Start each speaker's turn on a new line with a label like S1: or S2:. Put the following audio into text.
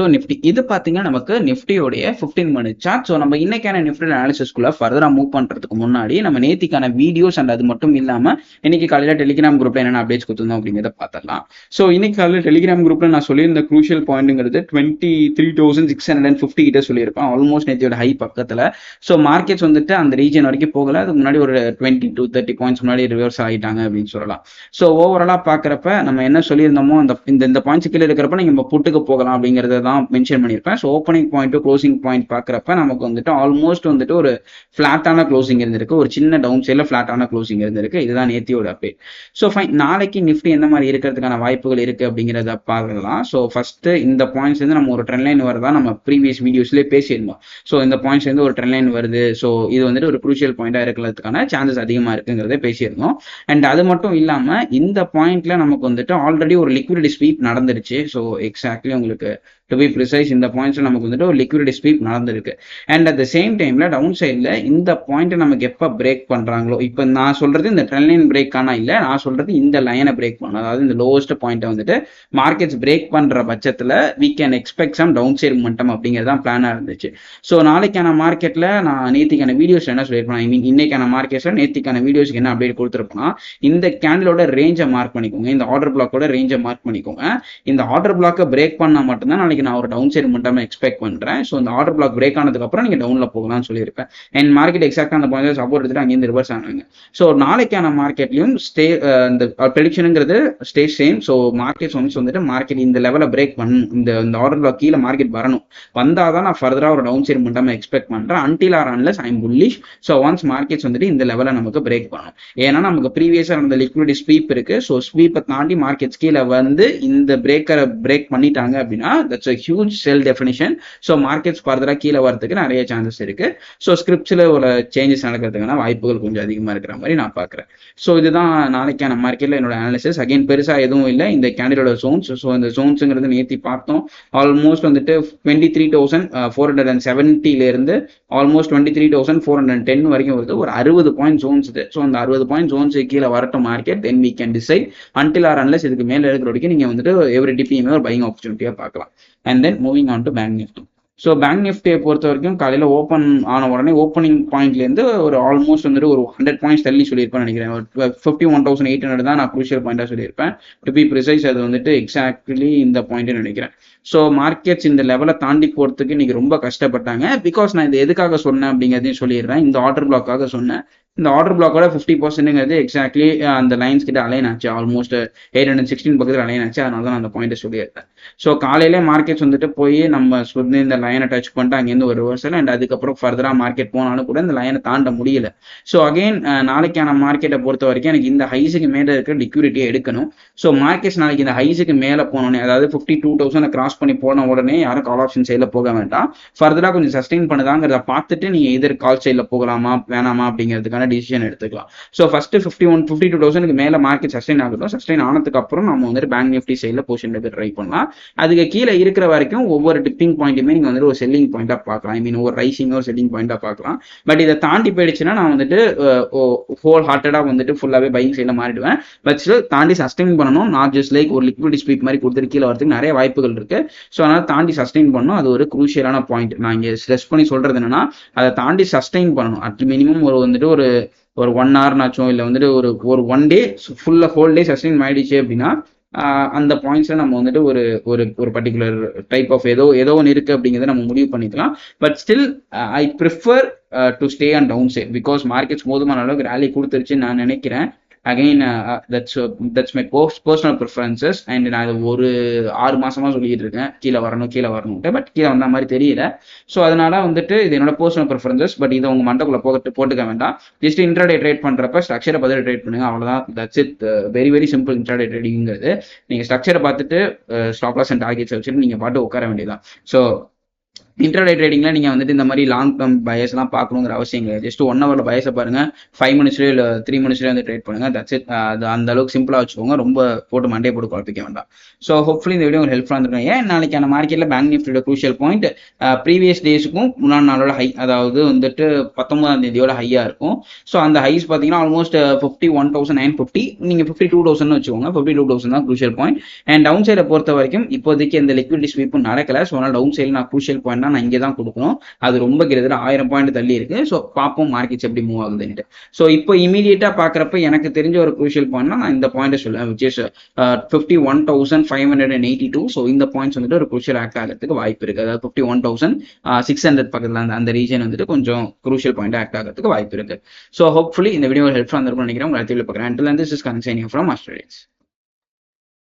S1: So Nifty இது பார்த்தீங்கன்னா நமக்கு நிஃப்டியோடைய ஃபிஃப்டீன் மினிட் சார்ட் ஸோ நம்ம இன்னைக்கான நிஃப்டி அனாலிசிஸ்குள்ள ஃபர்தராக மூவ் பண்ணுறதுக்கு முன்னாடி நம்ம நேத்திக்கான வீடியோஸ் அண்ட் அது மட்டும் இல்லாமல் இன்னைக்கு காலையில் டெலிகிராம் குரூப்ல என்னென்ன அப்டேட்ஸ் கொடுத்துருந்தோம் அப்படிங்கிறத பார்த்தலாம் ஸோ இன்னைக்கு காலையில் டெலிகிராம் குரூப்ல நான் சொல்லியிருந்த crucial பாயிண்ட்ங்கிறது twenty three thousand six hundred and fifty கிட்ட சொல்லியிருப்பேன். ஆல்மோஸ்ட் நேத்தியோட ஹை பக்கத்தில். ஸோ மார்க்கெட்ஸ் வந்துட்டு அந்த ரீஜன் வரைக்கும் போகல. அதுக்கு முன்னாடி ஒரு டுவெண்ட்டி டூ தேர்ட்டி பாயிண்ட்ஸ் முன்னாடி ரிவர்ஸ் ஆகிட்டாங்க அப்படின்னு சொல்லலாம். ஸோ ஓவராலாக பார்க்குறப்ப நம்ம என்ன சொல்லியிருந்தோமோ அந்த இந்த இந்த பாயிண்ட்ஸ் கீழே இருக்கிறப்ப நீங்கள் நம்ம புட்டுக்கு போகலாம் அப்படிங்கிறத தான் மென்ஷன் பண்ணியிருப்பேன். So opening point closing point பார்க்குறப்ப நமக்கு வந்துட்டு ஆல்மோஸ்ட் வந்துட்டு ஒரு ஃப்ளாட்டான க்ளோசிங் இருந்திருக்கு. ஒரு சின்ன டவுன் சைடில் ஃப்ளாட்டான க்ளோசிங் இருந்திருக்கு. இதுதான் நேத்தியோட அப்டேட் ஸோ ஃபைன் நாளைக்கு நிஃப்டி எந்த மாதிரி இருக்கிறதுக்கான வாய்ப்புகள் இருக்குது அப்படிங்கிறத பார்க்கலாம். ஸோ ஃபஸ்ட்டு இந்த பாயிண்ட்ஸ் வந்து நம்ம ஒரு ட்ரெண்ட் லைன் வரதா நம்ம ப்ரீவியஸ் வீடியோஸ்லேயே பேசியிருந்தோம். ஸோ இந்த பாயிண்ட்ஸ் வந்து ஒரு ட்ரெண்ட் லைன் வருது. ஸோ இது வந்துட்டு ஒரு குரூஷியல் பாயிண்டாக இருக்கிறதுக்கான சான்சஸ் அதிகமாக இருக்குங்கிறத பேசியிருந்தோம். அண்ட் அது மட்டும் இல்லாமல் இந்த பாயிண்ட்ல நமக்கு வந்துட்டு ஆல்ரெடி ஒரு லிக்விடிட்டி ஸ்வீப் நடந்துருச்சு ஸோ எக்ஸாக்ட்லி உங்களுக்கு டு பி ப்ரிசைஸ் இந்த பாயிண்ட்ஸ்ல நமக்கு வந்துட்டு ஒரு லிக்விடிட்டி ஸ்வீப் நடந்திருக்கு. அண்ட் அட் த சேம் டைம்ல டவுன் சைடில் இந்த பாயிண்ட் நமக்கு எப்போ பிரேக் பண்றாங்களோ இப்போ நான் சொல்றது இந்த ட்ரெண்ட் லைன் பிரேக் ஆனா இல்லை நான் சொல்றது இந்த லைனை பிரேக் பண்ண அதாவது இந்த லோவஸ்ட் பாயிண்ட்டை வந்துட்டு மார்க்கெட்ஸ் பிரேக் பண்ற பட்சத்தில் we can expect some down side மட்டம் அப்படிங்கிறது தான் பிளானாக இருந்துச்சு. ஸோ நாளைக்கான மார்க்கெட்ல நான் நேத்திக்கான வீடியோஸ் என்ன சொல்லியிருப்பேன் ஐ மீன் இன்னைக்கான மார்க்கெட்ஸ்ல நேத்திக்கான வீடியோஸ்க்கு என்ன அப்டேட் கொடுத்துருப்போம்னா இந்த கேண்டிலோட ரேஞ்சை மார்க் பண்ணிக்கோங்க. இந்த ஆர்டர் பிளாக்கோட ரேஞ்சை மார்க் பண்ணிக்கோங்க. இந்த ஆர்டர் பிளாக்கை பிரேக் பண்ணால் மட்டும்தான் நாளைக்கு நான் ஒரு டவுன் சைடு மட்டும் எக்ஸ்பெக்ட் பண்றேன். ஸோ இந்த ஆர்டர் பிளாக் பிரேக் ஆனதுக்கு அப்புறம் நீங்க டவுன்ல போகலாம்னு சொல்லியிருப்பேன். அண்ட் மார்க்கெட் எக்ஸாக்டா அந்த பாயிண்ட் சப்போர்ட் எடுத்துட்டு அங்கேருந்து ரிவர்ஸ் ஆனாங்க ஸோ நாளைக்கான மார்க்கெட்லயும் ஸ்டே இந்த ப்ரெடிக்ஷனுங்கிறது stay same so market once வந்துட்டு மார்க்கெட் இந்த லெவல பிரேக் பண்ணும் இந்த இந்த ஆர்டர் பிளாக் கீழே மார்க்கெட் வரணும். வந்தால் தான் நான் ஃபர்தராக ஒரு டவுன் சைடு மட்டும் எக்ஸ்பெக்ட் பண்றேன் until or unless I'm bullish so once markets வந்துட்டு இந்த லெவல நமக்கு பிரேக் பண்ணணும் ஏன்னா நமக்கு ப்ரீவியஸாக இருந்த லிக்விடி ஸ்வீப் இருக்கு. ஸோ ஸ்வீப்பை தாண்டி மார்க்கெட்ஸ் கீழே வந்து இந்த பிரேக்கரை பிரேக் பண்ணிட்டாங்க அப்படின்னா that's a huge sell definition so markets ஃபர்தராக கீழே வரதுக்கு நிறைய சான்சஸ் இருக்கு. ஸோ ஸ்கிரிப்ட்ஸில் ஒரு சேஞ்சஸ் நடக்கிறதுக்கான வாய்ப்புகள் கொஞ்சம் அதிகமாக இருக்கிற மாதிரி நான் பார்க்குறேன். ஸோ இதுதான் நாளைக்கான மார்க்கெட்டில் என்னோட அனாலிசிஸ் அகைன் பெருசாக எதுவும் இல்லை. இந்த கேண்டிடோட ஜோன்ஸ் ஸோ இந்த ஜோன்ஸுங்கிறது நேற்றி பார்த்தோம். ஆல்மோஸ்ட் வந்துட்டு twenty three thousand four hundred and செவன்ட்டிலேருந்து almost twenty three thousand four hundred ten வரைக்கும் வருது. ஒரு அறுபது பாயிண்ட் ஜோன்ஸ் இது. ஸோ அந்த அறுபது பாயிண்ட் ஜோன்ஸ் கீழே வரட்டும் market then we can decide until or unless இதுக்கு மேலே இருக்கிற வரைக்கும் நீங்கள் வந்துட்டு எவ்ரி டிபியுமே ஒரு பையிங் ஆப்பர்ச்சுனிட்டியாக பார்க்கலாம். And then moving on to bank Nifty so bank நிஃப்டியை பொறுத்த வரைக்கும் காலையில் ஓப்பன் ஆன உடனே ஓப்பனிங் பாயிண்ட்லேருந்து ஒரு ஆல்மோஸ்ட் வந்துட்டு ஒரு ஹண்ட்ரட் பாயிண்ட்ஸ் தள்ளி சொல்லியிருப்பேன் நினைக்கிறேன். ஒரு fifty one thousand eight hundred தான் நான் குரூஷியல் பாயிண்டாக சொல்லியிருப்பேன். டு பி ப்ரிசைஸ் அது வந்துட்டு எக்ஸாக்ட்லி இந்த பாயிண்ட் நினைக்கிறேன். ஸோ மார்க்கெட்ஸ் இந்த லெவலை தாண்டி போகிறதுக்கு இன்னைக்கு ரொம்ப கஷ்டப்பட்டாங்க. பிகாஸ் நான் இது எதுக்காக சொன்னேன் அப்படிங்கிறதையும் சொல்லிடுறேன். இந்த ஆர்டர் பிளாக்காக சொன்னேன். இந்த ஆர்டர் பிளாக்கோட ஃபிஃப்டி பர்சன்ட்ங்கிறது எக்ஸாக்ட்லி அந்த லைன்ஸ் கிட்ட அலைன் ஆச்சு. ஆல்மோஸ்ட் எயிட் ஹண்ட்ரட் சிக்ஸ்டீன் பக்கத்தில் அலைன் ஆச்சு. அதனால தான் அந்த பாயிண்ட்டை சொல்லியிருந்தேன் ஸோ காலையிலே மார்க்கெட்ஸ் வந்துட்டு போய் நம்ம சொல்லி இந்த லைனை டச் பண்ணிட்டு அங்கேருந்து ஒரு ரிவர்சல் அண்ட் அதுக்கப்புறம் ஃபர்தராக மார்க்கெட் போனாலும் கூட இந்த லைனை தாண்ட முடியல. ஸோ அகைன் நாளைக்கான மார்க்கெட்டை பொறுத்த வரைக்கும் எனக்கு இந்த ஹைஸுக்கு மேலே இருக்கிற லிக்யூரிட்டியை எடுக்கணும். ஸோ மார்க்கெட்ஸ் நாளைக்கு இந்த ஹைஸுக்கு மேலே போனோடனே அதாவது ஃபிஃப்டி டூ தௌசண்ட் கிராஸ் பண்ணி போன உடனே யாரும் கால் ஆப்ஷன் சைடில் போக வேண்டாம். ஃபர்தராக கொஞ்சம் சஸ்டெயின் பண்ணுதாங்கிறத பார்த்துட்டு நீங்கள் எதிர் கால் சைடில் போகலாமா வேணாமா அப்படிங்கிறதுக்கான டிசிஷன் எடுத்துக்கலாம். So first fifty one fifty two தௌசண்ட்க்கு மேலே மார்க்கெட் சஸ்டைன் ஆகட்டும். சஸ்டைன் ஆனதுக்கு அப்புறம் நம்ம வந்துட்டு பேங்க் நிஃப்டி சைடில் பொசிஷன் எடுத்து ட்ரை பண்ணலாம். அதுக்கு கீழே இருக்கிற வரைக்கும் ஒவ்வொரு டிப்பிங் பாயிண்ட்டுமே நீங்கள் வந்துட்டு ஒரு செல்லிங் பாயிண்டாக பார்க்கலாம். ஐ மீன் ஒரு ரைசிங் ஒரு செல்லிங் பாயிண்டாக பார்க்கலாம். பட் இதை தாண்டி போயிடுச்சுன்னா நான் வந்துட்டு ஹோல் ஹார்ட்டடாக வந்துட்டு ஃபுல்லாகவே பைக் சைடில் மாறிடுவேன். பட் ஸ்டில் தாண்டி சஸ்டைன் பண்ணணும். நாட் ஜஸ்ட் லைக் ஒரு லிக்விட் ஸ்பீக் மாதிரி கொடுத்துட்டு கீழே வரதுக்கு நிறைய வாய்ப்புகள் இருக்கு. ஸோ அதனால் தாண்டி சஸ்டைன் பண்ணணும். அது ஒரு குரூஷியலான பாயிண்ட் நான் இங்கே ஸ்ட்ரெஸ் பண்ணி சொல்றது என்னன்னா அதை தாண்டி சஸ்டைன் பண்ணணும். அட் மினிமம் ஒரு வந்துட்டு ஒரு ஒரு ஒன் ஹவர்னாச்சும் இல்லை வந்துட்டு ஒரு ஒரு ஒன் டே ஃபுல்லாக ஹோல் டே சஸ்டெயின் ஆயிடுச்சு அப்படின்னா அந்த பாயிண்ட்ஸ்ல நம்ம வந்துட்டு ஒரு ஒரு ஒரு பர்டிகுலர் டைப் ஆஃப் ஏதோ ஏதோ ஒன்று இருக்கு அப்படிங்கிறத நம்ம முடிவு பண்ணிக்கலாம். But still I prefer to stay and down side because markets போதுமான அளவுக்கு ரேலி கொடுத்துருச்சுன்னு நான் நினைக்கிறேன். Again that's that's my post personal preferences and நான் இது ஒரு ஆறு மாசமா சொல்லிட்டு இருக்கேன். கீழே வரணும் கீழே வரணும்ட்டு பட் கீழே வந்த மாதிரி தெரியல. ஸோ அதனால வந்துட்டு இது என்னோட பர்சனல் ப்ரிஃபரன்சஸ் பட் இதை உங்க மண்டக்குள்ள போட்டு போட்டுக்க வேண்டாம். ஜஸ்ட் இன்ட்ராடே ட்ரேட் பண்றப்ப ஸ்ட்ரக்சரை பதில் ட்ரேட் பண்ணுங்க. அவ்வளவுதான். That's it very very simple intraday ட்ரேடிங்கிறது நீங்க ஸ்ட்ரக்சரை பார்த்துட்டு ஸ்டாப்லாஸ் அண்ட் டார்கெட்ஸ் வச்சுட்டு நீங்க பாட்டு உட்கார வேண்டியதான் ஸோ இன்டர்டே ட்ரேடிங்ல நீங்க வந்துட்டு இந்த மாதிரி லாங் டேர்ம் பயஸ்லாம் பார்க்கணுங்கிற அவசியம் கிடையாது. ஜஸ்ட் ஒன் ஹவர்ல பயஸை பாருங்க. ஃபைவ் மினிட்ஸ்லயோ இல்லை த்ரீ மினிட்ஸ்லயோ வந்து ட்ரேட் பண்ணுங்க. தட்ஸ் இட் அது அந்த அளவுக்கு சிம்பிளா வச்சுக்கோங்க. ரொம்ப போட்டு மண்டே போட்டு குழப்பிக்க வேண்டாம். ஸோ ஹோப்ஃபுல்லி இந்த வீடியோ உங்களுக்கு ஹெல்ப்ஃபுல்லாக இருந்திருக்கும். ஏன் நாளைக்கான மார்க்கெட்ல பேங்க் நிஃப்டியோட குரூஷியல் பாயிண்ட் ப்ரீவியஸ் டேஸுக்கும் முன்னாள் நாளோட ஹை அதாவது வந்துட்டு பத்தொன்பதாம் தேதியோட ஹையா இருக்கும். ஸோ அந்த ஹைஸ் பார்த்தீங்கன்னா almost fifty one thousand nine fifty நீங்கள் ஃபிஃப்டி டூ தௌசண்ட் வச்சுக்கோங்க. ஃபிஃப்டி டூ தௌசண்ட் தான் குரூஷியல் பாயிண்ட் அண்ட் டவுன் சைடை பொறுத்த வரைக்கும் இப்போதைக்கு இந்த லிக்விடிட்டி ஸ்வீப்பும் நடக்கல. ஸோ அதனால் டவுன் சைடில் நான் குரூஷியல் பாயிண்ட் நான் இங்கே தான் கொடுக்கணும். அது ரொம்ப கிட்டத்தட்ட ஆயிரம் பாயிண்ட் தள்ளி இருக்கு. ஸோ பார்ப்போம் மார்க்கெட்ஸ் எப்படி மூவ் ஆகுதுன்ட்டு ஸோ இப்போ இமீடியட்டாக பார்க்குறப்ப எனக்கு தெரிஞ்ச ஒரு குரூஷியல் பாயிண்ட்னா நான் இந்த பாயிண்ட் சொல்லுவேன் which is fifty one thousand five hundred and eighty two so இந்த பாயிண்ட்ஸ் வந்துட்டு ஒரு குரூஷியல் ஆக்ட் ஆகிறதுக்கு வாய்ப்பு இருக்கு. அதாவது fifty one thousand six hundred பக்கத்தில் அந்த அந்த ரீஜன் வந்துட்டு கொஞ்சம் குரூஷியல் பாயிண்ட் ஆக்ட் ஆகிறதுக்கு வாய்ப்பு இருக்கு. ஸோ ஹோப்ஃபுல்லி இந்த வீடியோ ஹெல்ப்ஃபுல்லாக இருந்திருக்கும்னு நினைக்கிறேன். உங்களை அடுத்த பார்க்குறேன். This is consigning from Australians